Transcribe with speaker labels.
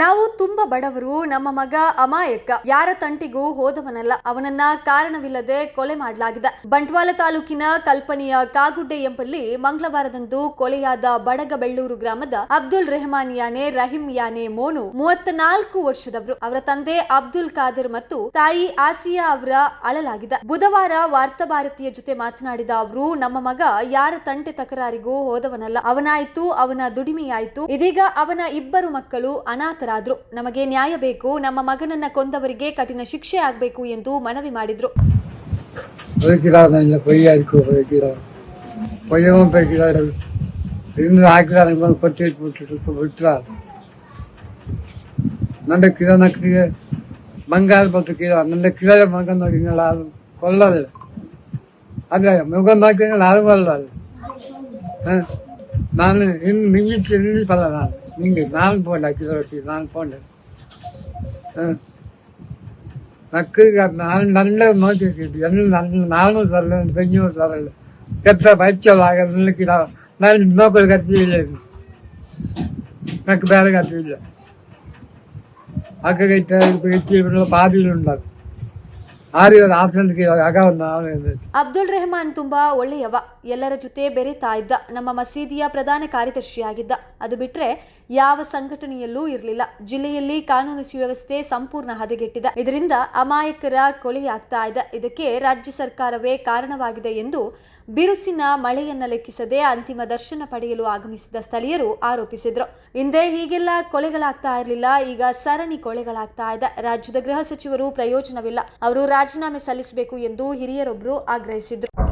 Speaker 1: ನಾವು ತುಂಬಾ ಬಡವರು, ನಮ್ಮ ಮಗ ಅಮಾಯಕ. ಯಾರ ತಂಟಿಗೂ ಹೋದವನಲ್ಲ, ಅವನನ್ನ ಕಾರಣವಿಲ್ಲದೆ ಕೊಲೆ ಮಾಡಲಾಗಿದೆ. ಬಂಟ್ವಾಳ ತಾಲೂಕಿನ ಕಲ್ಪನೆಯ ಕಾಗುಡ್ಡೆ ಎಂಬಲ್ಲಿ ಮಂಗಳವಾರದಂದು ಕೊಲೆಯಾದ ಬಡಗಬೆಳ್ಳೂರು ಗ್ರಾಮದ ಅಬ್ದುಲ್ ರೆಹಮಾನ್ ಯಾನೆ, ರಹೀಂ ಯಾನೆ, ಮೋನು ಮೂವತ್ತ ನಾಲ್ಕು ವರ್ಷದವರು. ಅವರ ತಂದೆ ಅಬ್ದುಲ್ ಖಾದರ್ ಮತ್ತು ತಾಯಿ ಆಸಿಯಾ ಅವರ ಅಳಲಾಗಿದೆ. ಬುಧವಾರ ವಾರ್ತಾ ಭಾರತೀಯ ಜೊತೆ ಮಾತನಾಡಿದ ಅವರು, ನಮ್ಮ ಮಗ ಯಾರ ತಂಟೆ ತಕರಾರಿಗೂ ಹೋದವನಲ್ಲ. ಅವನಾಯ್ತು, ಅವನ ದುಡಿಮೆಯಾಯ್ತು. ಇದೀಗ ಅವನ ಇಬ್ಬರು ಮಕ್ಕಳು ನಿರಾತರಾದರು. ನಮಗೆ ನ್ಯಾಯ ಬೇಕು, ನಮ್ಮ ಮಗನನ್ನ ಕೊಂದವರಿಗೆ ಕಠಿಣ ಶಿಕ್ಷೆ ಆಗಬೇಕು ಎಂದು ಮನವಿ ಮಾಡಿದ್ರು.
Speaker 2: ನನ್ನ ಕಿಲೋ ನಕ್ಕಿಗೆ ಮಂಗಾಲ್ ಬತ್ತು ಕಿಲೋ ನನ್ನ ಕಿರ ಮಗನ ಹಿಂಗಲಾರು ಕೊಲ್ಲೋದಿಲ್ಲ ಅದೇ ಮಗನ ಹಾಕಿಂಗಲಾರು ಕೊಲ್ಲೋದಿಲ್ಲ ಹಾ? ನಾನು ಇನ್ನು ಮಿಂಗಿಟ್ಟು ನಿಲ್ಲಿಸಲ್ಲ ನಾನು ನಿಂಗೆ ನಾನು ಪೋಂಡ ಅಕ್ಕಿ ರೊಟ್ಟಿ ನಾನು ಪೋಂಡ மக்களுக்கு நான் நல்ல நோக்கிட்டு என்ன நல்ல நானும் சொல்லல பெஞ்சும் சொல்லல கத்த வைச்சலாக நினைக்கிறான் நான் நோக்கள் கத்தி இல்லை. எனக்கு வேலை கத்தி இல்லை. அக்ககிட்ட இப்போ கத்தி பாதியில் உண்டாது
Speaker 1: ಅಬ್ದುಲ್ ರೆಹಮಾನ್ ತುಂಬಾ ಒಳ್ಳೆಯವ. ಎಲ್ಲರ ಜೊತೆ ಬೆರೆತಾ ಇದ್ದ ನಮ್ಮ ಮಸೀದಿಯ ಪ್ರಧಾನ ಕಾರ್ಯದರ್ಶಿಯಾಗಿದ್ದ. ಅದು ಬಿಟ್ರೆ ಯಾವ ಸಂಘಟನೆಯಲ್ಲೂ ಇರಲಿಲ್ಲ. ಜಿಲ್ಲೆಯಲ್ಲಿ ಕಾನೂನು ಸುವ್ಯವಸ್ಥೆ ಸಂಪೂರ್ಣ ಹದಗೆಟ್ಟಿದೆ. ಇದರಿಂದ ಅಮಾಯಕರ ಕೊಲೆಯಾಗ್ತಾ ಇದೆ. ಇದಕ್ಕೆ ರಾಜ್ಯ ಸರ್ಕಾರವೇ ಕಾರಣವಾಗಿದೆ ಎಂದು ಬಿರುಸಿನ ಮಳೆಯನ್ನ ಲೆಕ್ಕಿಸದೆ ಅಂತಿಮ ದರ್ಶನ ಪಡೆಯಲು ಆಗಮಿಸಿದ ಸ್ಥಳೀಯರು ಆರೋಪಿಸಿದ್ರು. ಹಿಂದೆ ಹೀಗೆಲ್ಲ ಕೊಳೆಗಳಾಗ್ತಾ ಇರಲಿಲ್ಲ, ಈಗ ಸರಣಿ ಕೊಳೆಗಳಾಗ್ತಾ ಇದೆ. ರಾಜ್ಯದ ಗೃಹ ಸಚಿವರು ಪ್ರಯೋಜನವಿಲ್ಲ. ಅವರು ರಾಜೀನಾಮೆ ಸಲ್ಲಿಸಬೇಕು ಎಂದು ಹಿರಿಯರೊಬ್ಬರು ಆಗ್ರಹಿಸಿದ್ರು.